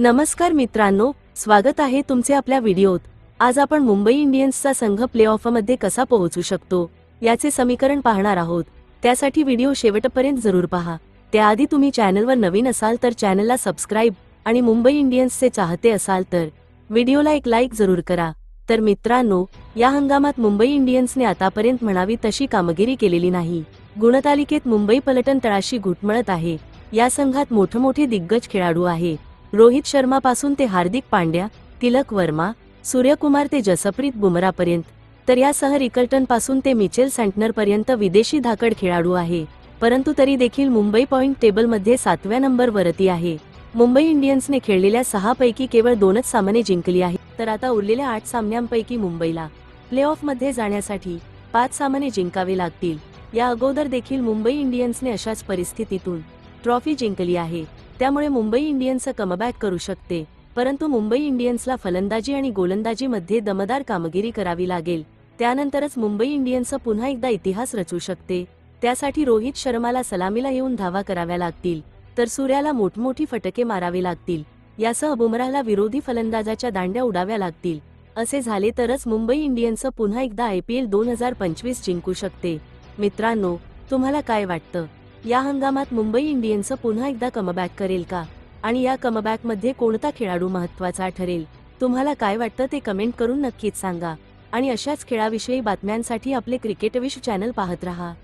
नमस्कार मित्रांनो स्वागत आहे तुमचे आपल्या व्हिडिओत. आज आपण मुंबई इंडियन्सचा संघ प्लेऑफमध्ये कसा पोहोचू शकतो याचे समीकरण पाहणार आहोत. त्यासाठी व्हिडिओ शेवटपर्यंत जरूर पहा. त्याआधी तुम्ही चॅनलवर नवीन असाल तर चॅनलला सबस्क्राईब आणि मुंबई इंडियन्सचे चाहते असाल तर व्हिडिओला एक लाईक जरूर करा. तर मित्रांनो या हंगामात मुंबई इंडियन्सने आतापर्यंत म्हणावी तशी कामगिरी केलेली नाही. गुणतालिकेत मुंबई पलटण तळाशी घुटमळत आहे. या संघात मोठमोठे दिग्गज खेळाडू आहे रोहित शर्मापासून ते हार्दिक पांड्या तिलक वर्मा सूर्यकुमार ते जसप्रीत बुमरापर्यंत तर यासह रिकल्टनपासून ते मिचेल सँटनरपर्यंत विदेशी धाकड खेळाडू आहे परंतु तरी देखील मुंबई पॉइंट टेबलमध्ये सातव्या नंबरवरती आहे. मुंबई इंडियन्सने खेळलेल्या सहा पैकी केवळ दोनच सामने जिंकली आहे तर आता उरलेल्या आठ सामन्यांपैकी मुंबईला प्ले मध्ये जाण्यासाठी पाच सामने जिंकावे लागतील. या अगोदर देखील मुंबई इंडियन्सने अशाच परिस्थितीतून ट्रॉफी जिंकली आहे. त्यामुळे मुंबई इंडियन्स कमबॅक करू शकते. परंतु मुंबई इंडियन्सला फलंदाजी आणि गोलंदाजीमध्ये दमदार कामगिरी करावी लागेल. त्यानंतरच मुंबई इंडियन्स पुन्हा एकदा इतिहास रचू शकते. त्यासाठी रोहित शर्माला सलामीला येऊन धावा कराव्या लागतील. तर सूर्याला मोठमोठी फटके मारावे लागतील. यासह बुमराहला विरोधी फलंदाजाच्या दांड्या उडाव्या लागतील. असे झाले तरच मुंबई इंडियन्स पुन्हा एकदा आयपीएल दोन हजार पंचवीस जिंकू शकते. मित्रांनो तुम्हाला काय वाटतं? या हंगामात मुंबई इंडियन्स पुन्हा एकदा कमबॅक करेल का? आणि या कमबॅकमध्ये कोणता खेळाडू महत्त्वाचा ठरेल? तुम्हाला काय वाटतं ते कमेंट करून नक्कीच सांगा. आणि अशाच खेळाविषयी बातम्यांसाठी आपले क्रिकेटविश चॅनल पाहत रहा.